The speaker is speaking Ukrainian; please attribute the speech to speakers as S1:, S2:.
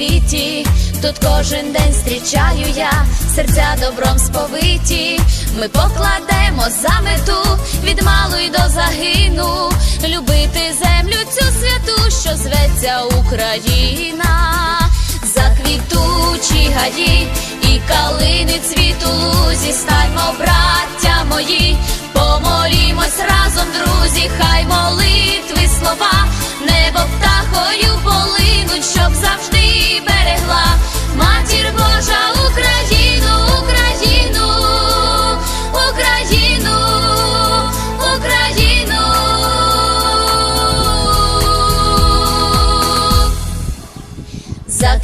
S1: світі. Тут кожен день зустрічаю я, серця добром сповиті. Ми покладемо за мету від малу й до загину, любити землю цю святу, що зветься Україна, заквітучі гаї і калини цвіту лузі, станьмо, браття мої, помолімось разом, друзі, хай молитви